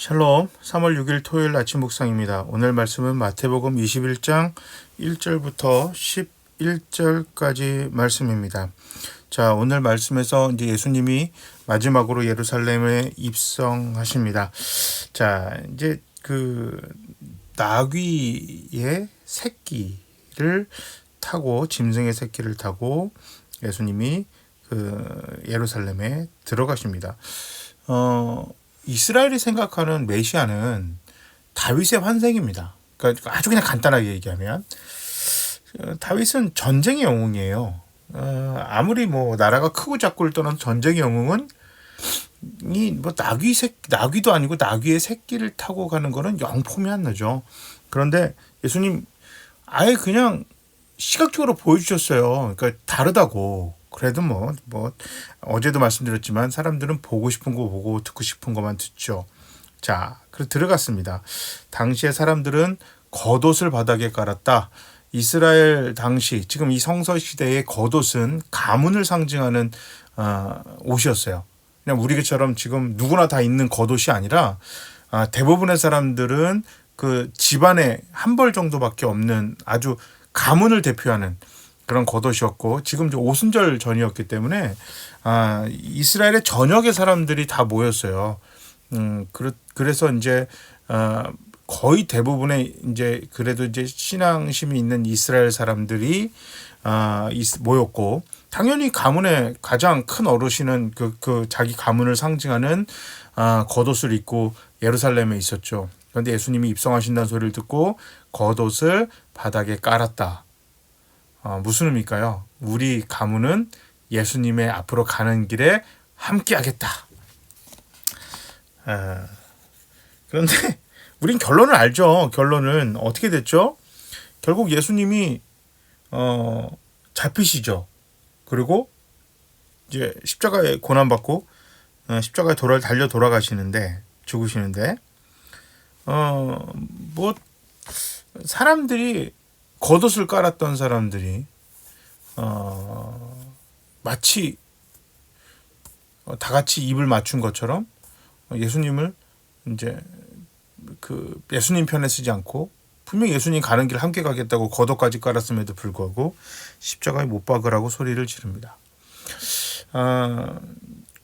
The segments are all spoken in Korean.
샬롬 3월 6일 토요일 아침 묵상입니다. 오늘 말씀은 마태복음 21장 1절부터 11절까지 말씀입니다. 자, 오늘 말씀에서 이제 예수님이 마지막으로 예루살렘에 입성하십니다. 자, 이제 그 나귀의 새끼를 타고 짐승의 새끼를 타고 예수님이 그 예루살렘에 들어가십니다. 어, 이스라엘이 생각하는 메시아는 다윗의 환생입니다. 그러니까 아주 그냥 간단하게 얘기하면 어, 다윗은 전쟁의 영웅이에요. 어, 아무리 뭐 나라가 크고 작고를 떠난 전쟁의 영웅은 이뭐 나귀 새 나귀도 아니고 나귀의 새끼를 타고 가는 거는 영폼이 안 나죠. 그런데 예수님 아예 그냥 시각적으로 보여주셨어요. 그러니까 다르다고. 그래도 뭐, 뭐, 어제도 말씀드렸지만 사람들은 보고 싶은 거 보고 듣고 싶은 것만 듣죠. 자, 그래 들어갔습니다. 당시에 사람들은 겉옷을 바닥에 깔았다. 이스라엘 당시, 지금 이 성서 시대의 겉옷은 가문을 상징하는 어, 옷이었어요. 그냥 우리처럼 지금 누구나 다 있는 겉옷이 아니라 아, 대부분의 사람들은 그 집안에 한 벌 정도밖에 없는 아주 가문을 대표하는 그런 겉옷이었고 지금 오순절 전이었기 때문에 아 이스라엘의 전역의 사람들이 다 모였어요. 음 그래, 그래서 이제 아 거의 대부분의 이제 그래도 이제 신앙심이 있는 이스라엘 사람들이 아 모였고 당연히 가문의 가장 큰 어르신은 그, 그 자기 가문을 상징하는 아 겉옷을 입고 예루살렘에 있었죠. 그런데 예수님이 입성하신다는 소리를 듣고 겉옷을 바닥에 깔았다. 어, 무슨 의미일까요? 우리 가문은 예수님의 앞으로 가는 길에 함께하겠다. 아, 그런데 우린 결론을 알죠. 결론은 어떻게 됐죠? 결국 예수님이 어, 잡히시죠. 그리고 이제 십자가에 고난 받고 어, 십자가에 돌아 달려 돌아가시는데 죽으시는데 어뭐 사람들이 겉옷을 깔았던 사람들이 어, 마치 어, 다 같이 입을 맞춘 것처럼 예수님을 이제 그 예수님 편에 쓰지 않고 분명 예수님 가는 길 함께 가겠다고 겉옷까지 깔았음에도 불구하고 십자가에 못 박으라고 소리를 지릅니다. 아,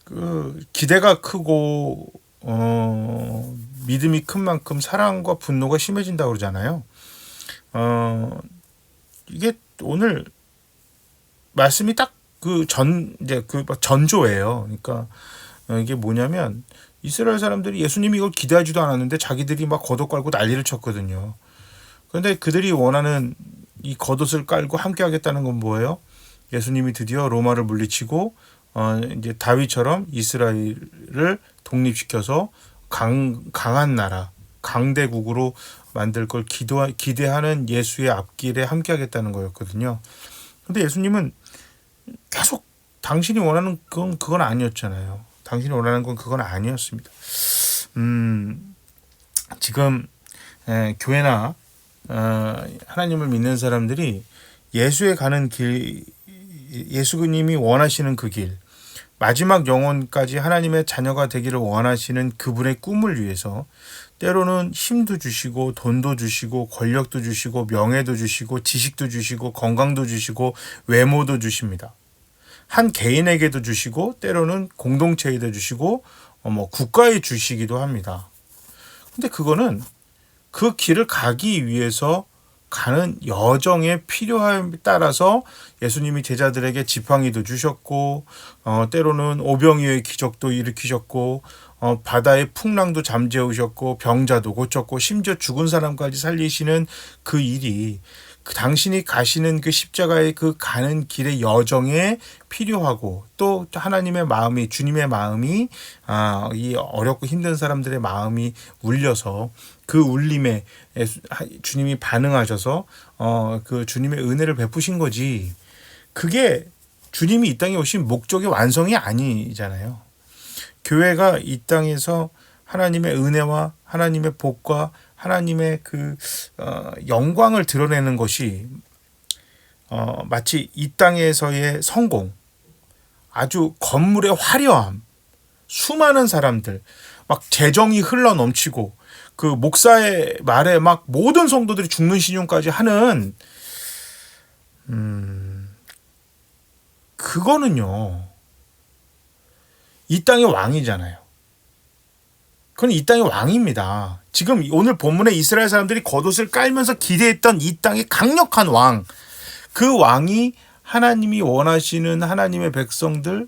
그 기대가 크고 어, 믿음이 큰 만큼 사랑과 분노가 심해진다고 그러잖아요. 어, 이게 오늘 말씀이 딱 그 전 이제 그 전조예요. 그러니까 어, 이게 뭐냐면 이스라엘 사람들이 예수님이 이걸 기대하지도 않았는데 자기들이 막 겉옷 깔고 난리를 쳤거든요. 그런데 그들이 원하는 이 겉옷을 깔고 함께 하겠다는 건 뭐예요? 예수님이 드디어 로마를 물리치고 어 이제 다윗처럼 이스라엘을 독립시켜서 강 강한 나라 강대국으로 만들 걸 기도 기대하는 예수의 앞길에 함께하겠다는 거였거든요. 근데 예수님은 계속 당신이 원하는 건 그건 아니었잖아요. 당신이 원하는 건 그건 아니었습니다. 음, 지금 에, 교회나 어, 하나님을 믿는 사람들이 예수에 가는 길, 예수님이 원하시는 그 길, 마지막 영혼까지 하나님의 자녀가 되기를 원하시는 그분의 꿈을 위해서 때로는 힘도 주시고 돈도 주시고 권력도 주시고 명예도 주시고 지식도 주시고 건강도 주시고 외모도 주십니다. 한 개인에게도 주시고 때로는 공동체에도 주시고 어, 뭐 국가에 주시기도 합니다. 근데 그거는 그 길을 가기 위해서 가는 여정의 필요함에 따라서 예수님이 제자들에게 지팡이도 주셨고 어, 때로는 오병이의 기적도 일으키셨고 어, 바다의 풍랑도 잠재우셨고 병자도 고쳤고 심지어 죽은 사람까지 살리시는 그 일이 그 당신이 가시는 그 십자가의 그 가는 길의 여정에 필요하고 또 하나님의 마음이 주님의 마음이 아, 이 어렵고 힘든 사람들의 마음이 울려서 그 울림에 주님이 반응하셔서 어, 그 주님의 은혜를 베푸신 거지. 그게 주님이 이 땅에 오신 목적의 완성이 아니잖아요. 교회가 이 땅에서 하나님의 은혜와 하나님의 복과 하나님의 그 어, 영광을 드러내는 것이 어, 마치 이 땅에서의 성공, 아주 건물의 화려함, 수많은 사람들, 막 재정이 흘러 넘치고 그 목사의 말에 막 모든 성도들이 죽는 신용까지 하는 음 그거는요 이 땅의 왕이잖아요. 그건 이 땅의 왕입니다. 지금 오늘 본문에 이스라엘 사람들이 겉옷을 깔면서 기대했던 이 땅의 강력한 왕, 그 왕이 하나님이 원하시는 하나님의 백성들,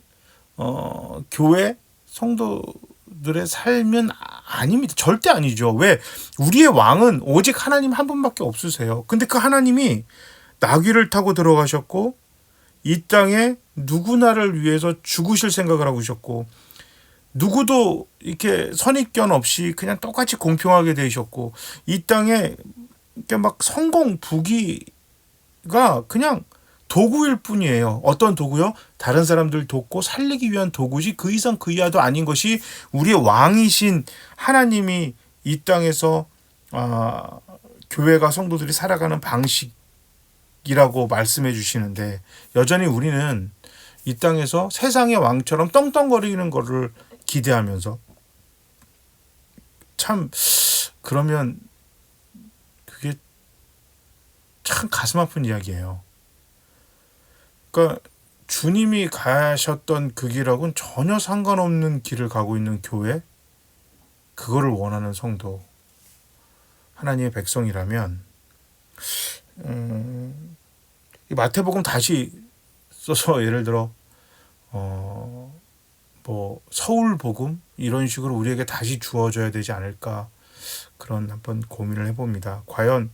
어, 교회, 성도 들의 삶은 아닙니다. 절대 아니죠. 왜? 우리의 왕은 오직 하나님 한 분밖에 없으세요. 근데 그 하나님이 나귀를 타고 들어가셨고, 이 땅에 누구나를 위해서 죽으실 생각을 하고 계셨고, 누구도 이렇게 선입견 없이 그냥 똑같이 공평하게 되셨고 이 땅에 이렇게 막 성공 부귀가 그냥 도구일 뿐이에요. 어떤 도구요? 다른 사람들 돕고 살리기 위한 도구지 그 이상 그 이하도 아닌 것이 우리의 왕이신 하나님이 이 땅에서 아, 교회가 성도들이 살아가는 방식이라고 말씀해 주시는데 여전히 우리는 이 땅에서 세상의 왕처럼 떵떵거리는 거를 기대하면서 참 그러면 그게 참 가슴 아픈 이야기예요. 그러니까 주님이 가셨던 그 길하고는 전혀 상관없는 길을 가고 있는 교회 그거를 원하는 성도 하나님의 백성이라면 음, 이 마태복음 다시 써서 예를 들어 어, 뭐 서울 복음 이런 식으로 우리에게 다시 주어져야 되지 않을까 그런 한번 고민을 해봅니다. 과연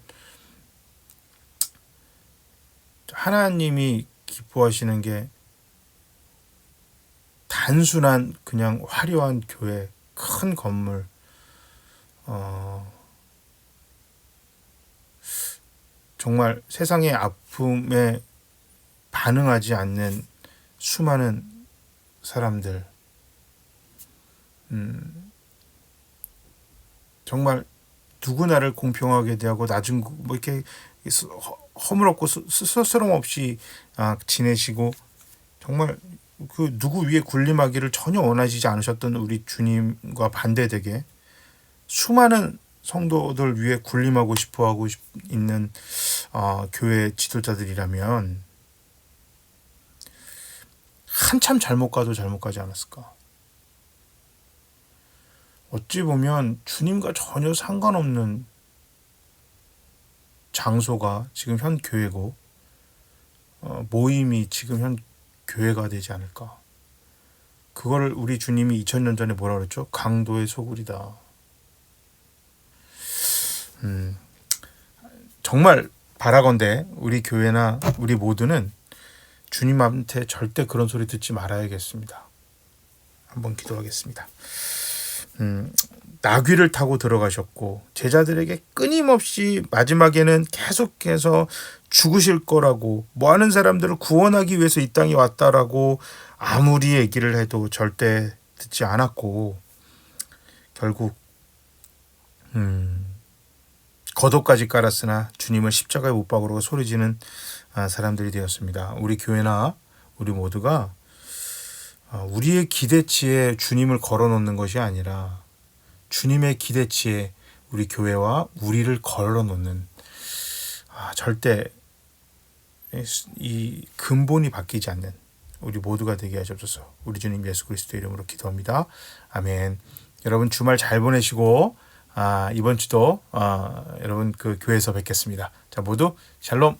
하나님이 기뻐하시는 게 단순한 그냥 화려한 교회 큰 건물 어, 정말 세상의 아픔에 반응하지 않는 수많은 사람들. 음, 정말 누구나를 공평하게 대하고 낮은 뭐 이렇게 허물없고 스스럼 없이 아, 지내시고 정말 그 누구 위에 군림하기를 전혀 원하시지 않으셨던 우리 주님과 반대되게 수많은 성도들 위해 군림하고 싶어하고 있는 어, 교회 지도자들이라면 한참 잘못 가도 잘못 가지 않았을까. 어찌 보면 주님과 전혀 상관없는 장소가 지금 현 교회고 어, 모임이 지금 현 교회가 되지 않을까. 그거를 우리 주님이 2000년 전에 뭐라 그랬죠? 강도의 소굴이다. 음, 정말 바라건대 우리 교회나 우리 모두는 주님한테 절대 그런 소리 듣지 말아야겠습니다. 한번 기도하겠습니다. 음, 나귀를 타고 들어가셨고 제자들에게 끊임없이 마지막에는 계속해서 죽으실 거라고 뭐 하는 사람들을 구원하기 위해서 이 땅에 왔다라고 아무리 얘기를 해도 절대 듣지 않았고 결국 음, 겉옷까지 깔았으나 주님을 십자가에 못 박으러 소리지는 아, 사람들이 되었습니다. 우리 교회나 우리 모두가 어, 우리의 기대치에 주님을 걸어놓는 것이 아니라 주님의 기대치에 우리 교회와 우리를 걸어놓는 아, 절대 이 근본이 바뀌지 않는 우리 모두가 되게 하옵소서. 우리 주님 예수 그리스도 이름으로 기도합니다. 아멘. 여러분 주말 잘 보내시고 아, 이번 주도 아, 여러분 그 교회에서 뵙겠습니다. 자 모두 샬롬.